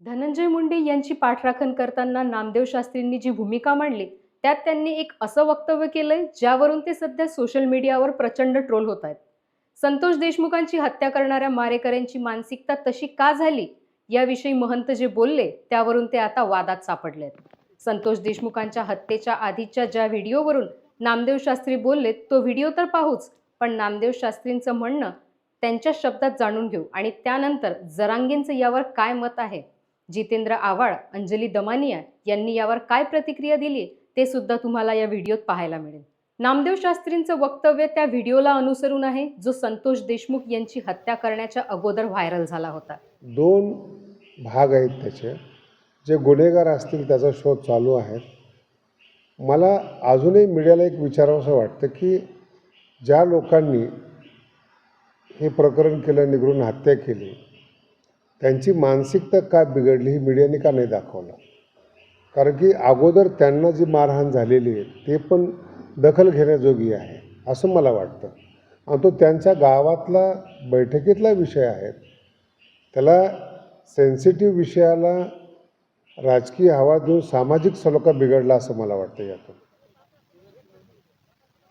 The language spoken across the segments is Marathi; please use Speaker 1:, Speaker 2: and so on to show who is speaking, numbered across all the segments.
Speaker 1: धनंजय मुंडे यांची पाठराखण करताना नामदेव शास्त्रींनी जी भूमिका मांडली त्यात त्यांनी एक असं वक्तव्य केलंय ज्यावरून ते सध्या सोशल मीडियावर प्रचंड ट्रोल होत आहेत. संतोष देशमुखांची हत्या करणाऱ्या मारेकऱ्यांची मानसिकता तशी का झाली याविषयी महंत जे बोलले त्यावरून ते आता वादात सापडले आहेत संतोष देशमुखांच्या हत्येच्या आधीच्या ज्या व्हिडिओवरून नामदेव शास्त्री बोललेत तो व्हिडिओ तर पाहूच पण नामदेव शास्त्रींचं म्हणणं त्यांच्या शब्दात जाणून घेऊ आणि त्यानंतर जरांगेंचं यावर काय मत आहे जितेंद्र आव्हाड अंजली दमानिया यांनी यावर काय प्रतिक्रिया दिली ते सुद्धा तुम्हाला या व्हिडिओत पाहायला मिळेल. नामदेव शास्त्रींचं वक्तव्य त्या व्हिडिओला अनुसरून आहे जो संतोष देशमुख यांची हत्या करण्याच्या अगोदर व्हायरल झाला होता.
Speaker 2: दोन भाग आहेत त्याचे. जे गुन्हेगार असतील त्याचा शोध चालू आहे. मला अजूनही मीडियाला एक विचारावंसं वाटतं की ज्या लोकांनी हे प्रकरण केलं निघून हत्या केली त्यांची मानसिकता का बिघडली ही मीडियाने का नाही दाखवलं? कारण की अगोदर त्यांना जी मारहाण झालेली आहे ते पण दखल घेण्याजोगी आहे असं मला वाटतं. आणि तो त्यांच्या गावातला बैठकीतला विषय आहे. त्याला सेन्सिटिव्ह विषयाला राजकीय हवा देऊन सामाजिक सलोखा बिघडला असं मला वाटतं यातून.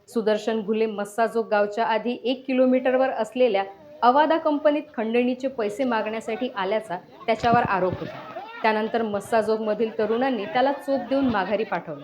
Speaker 1: सुदर्शन घुले मस्साजोग गावच्या आधी एक किलोमीटरवर असलेल्या अवादा कंपनीत खंडणीचे पैसे मागण्यासाठी आल्याचा त्याच्यावर आरोप होता. त्यानंतर मस्साजोगमधील तरुणांनी त्याला चोप देऊन माघारी पाठवलं.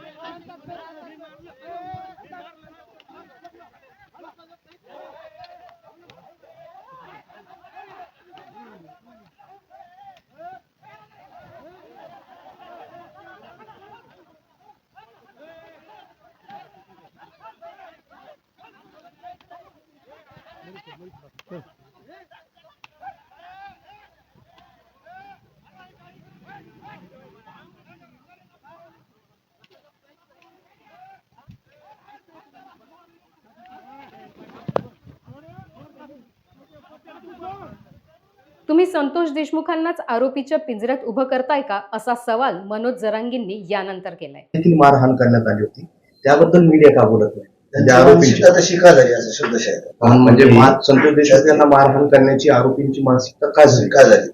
Speaker 1: तुम्ही संतोष देशमुखांनाच आरोपीच्या पिंजऱ्यात उभं करताय का असा सवाल मनोज जरांगींनी यानंतर केलाय.
Speaker 3: देखील मारहाण करण्यात आली होती. त्याबद्दल मीडिया का बोलत नाही? त्या आरोपींची.
Speaker 4: झाली असं शब्दशः
Speaker 3: म्हणजे मा- संतोष देशमुख यांना मारहाण करण्याची आरोपींची मानसिकता का
Speaker 4: का
Speaker 3: झाली?
Speaker 4: का झाली.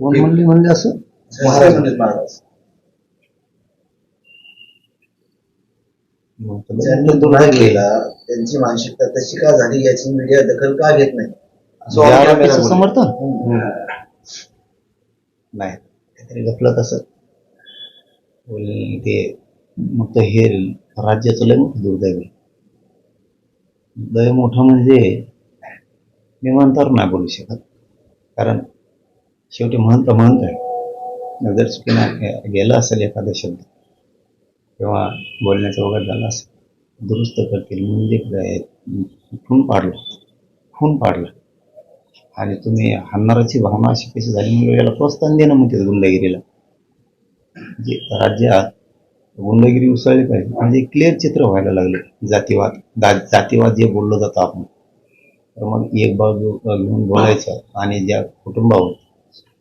Speaker 3: कोण म्हणली म्हणजे असं?
Speaker 4: महाराज म्हणजे महाराज
Speaker 3: मग
Speaker 4: ज्यांनी गुन्हा केला त्यांची मानसिकता तशी का झाली याची मीडिया दखल का घेत नाही?
Speaker 3: समर्थन?
Speaker 4: हम्म.
Speaker 3: नाही. काहीतरी गपलत असत ते मग तर हे राज्याचं लय मोठं दुर्दैव. लय मोठं म्हणजे म्हणतावर नाही बोलू शकत. कारण शेवटी म्हणत म्हणत आहे. नजर चुकीनं गेला असेल एखादा शब्द. किंवा बोलण्याचा वगैरे झाला असेल. दुरुस्त करतील. म्हणजे खून पाडलं. खून पाडलं. आणि तुम्ही हाणणाराची भावना अशी कशी झाली? म्हणजे याला प्रोत्साहन देणं म्हणते गुंडगिरीला. जे राज्यात गुंडगिरी उसळली पाहिजे. म्हणजे क्लिअर चित्र व्हायला लागले जातीवाद दा- जातीवाद जे बोललं जातं आपण. तर मग एक बाजू घेऊन बोलायचं आणि ज्या कुटुंबावर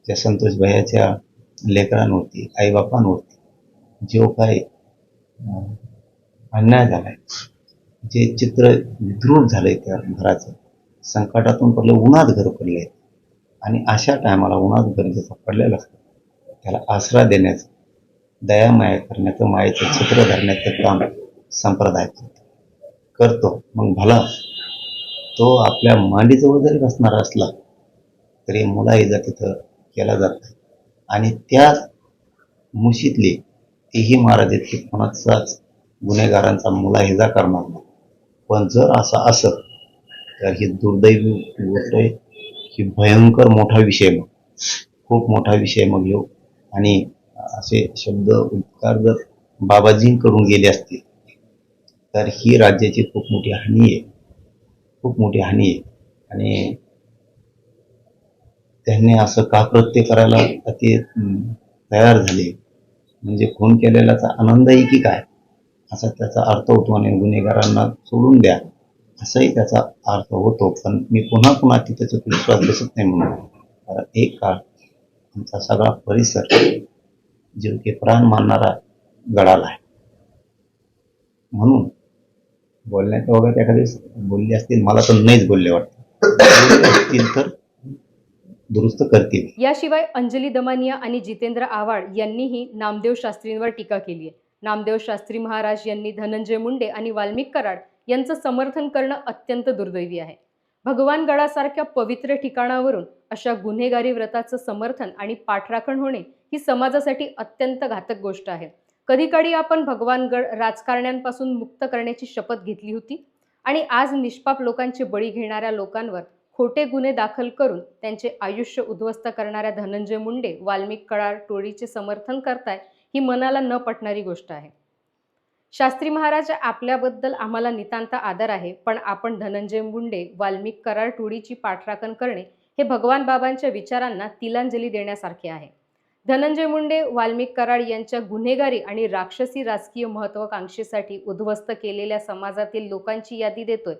Speaker 3: ज्या संतोष भैयाच्या लेकरांवरती आईबापांवरती जो काय अन्याय झालाय जे चित्र विद्रूप झालंय त्या घराचं संकटातून पडलं उन्हात घर पडले. आणि अशा टायमाला उन्हात घर जसं पडलेलं असतं त्याला आसरा देण्याचं दयामाया करण्याचं मायेचं चित्र धरण्याचं काम संप्रदाय करतो. मग भला तो आपल्या मांडीजवळ जरी बसणारा असला तरी मुलाईजा तिथं केला जात आणि त्या मुशीतली तेही महाराज इतकी कोणाचाच गुन्हेगारांचा मुलाहिजा करणार नाही. पण जर असं असं तर ही दुर्दैवी गोष्ट आहे ही भयंकर मोठा विषय मग. खूप मोठा विषय मग येऊ आणि असे शब्द उद्गार जर बाबाजींकडून गेले असतील तर ही राज्याची खूप मोठी हानी आहे. खूप मोठी हानी आहे. आणि त्यांनी असं काकृत्य करायला ते तयार झाले? म्हणजे खून केलेल्याचा आनंदही की काय? असा त्याचा अर्थ होतो आणि गुन्हेगारांना सोडून द्या. असाही त्याचा अर्थ होतो पण मी पुन्हा पुन्हा तिथे विश्वास बसत नाही म्हणून. कारण एक काळ आमचा सगळा परिसर जीव की प्राण मानणारा गडाला आहे. म्हणून बोलण्याच्या वगैरे एखादी बोलले असतील मला तर नाहीच बोलले वाटतं. असतील तर दुरुस्त करतील.
Speaker 1: याशिवाय अंजली दमानिया आणि जितेंद्र आव्हाड यांनीही नामदेव शास्त्रींवर टीका केली आहे. नामदेव शास्त्री महाराज यांनी धनंजय मुंडे आणि वाल्मिक कराड यांचं समर्थन करणं अत्यंत दुर्दैवी आहे. भगवान गडासारख्या पवित्र ठिकाणावरून अशा गुन्हेगारी व्रताचं समर्थन आणि पाठराखण होणे ही समाजासाठी अत्यंत घातक गोष्ट आहे. कधीकाळी आपण भगवानगड राजकारण्यांपासून मुक्त करण्याची शपथ घेतली होती आणि आज निष्पाप लोकांचे बळी घेणाऱ्या लोकांवर खोटे गुन्हे दाखल करून त्यांचे आयुष्य उद्ध्वस्त करणाऱ्या धनंजय मुंडे वाल्मिक कराड टोळीचे समर्थन करताय ही मनाला न पटणारी गोष्ट आहे. शास्त्री महाराज आपल्याबद्दल आम्हाला नितांत आदर आहे पण आपण धनंजय मुंडे वाल्मिक कराड टोळीची पाठराखण करणे हे भगवान बाबांच्या विचारांना तिलांजली देण्यासारखे आहे. धनंजय मुंडे वाल्मिक कराड यांच्या गुन्हेगारी आणि राक्षसी राजकीय महत्वाकांक्षेसाठी उद्ध्वस्त केलेल्या समाजातील लोकांची यादी देतोय.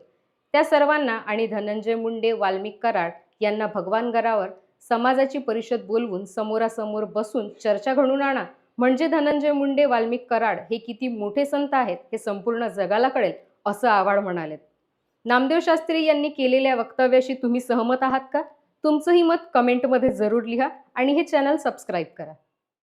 Speaker 1: त्या सर्वांना आणि धनंजय मुंडे वाल्मिक कराड यांना भगवान गडावर समाजाची परिषद बोलवून समोरासमोर बसून चर्चा घडून आणा. म्हणजे धनंजय मुंडे वाल्मिक कराड हे किती मोठे संत आहेत हे संपूर्ण जगाला कळेल असं आव्हाड म्हणालेत. नामदेव शास्त्री यांनी केलेल्या वक्तव्याशी तुम्ही सहमत आहात का? तुमचंही मत कमेंटमध्ये जरूर लिहा आणि हे चॅनल सबस्क्राईब करा.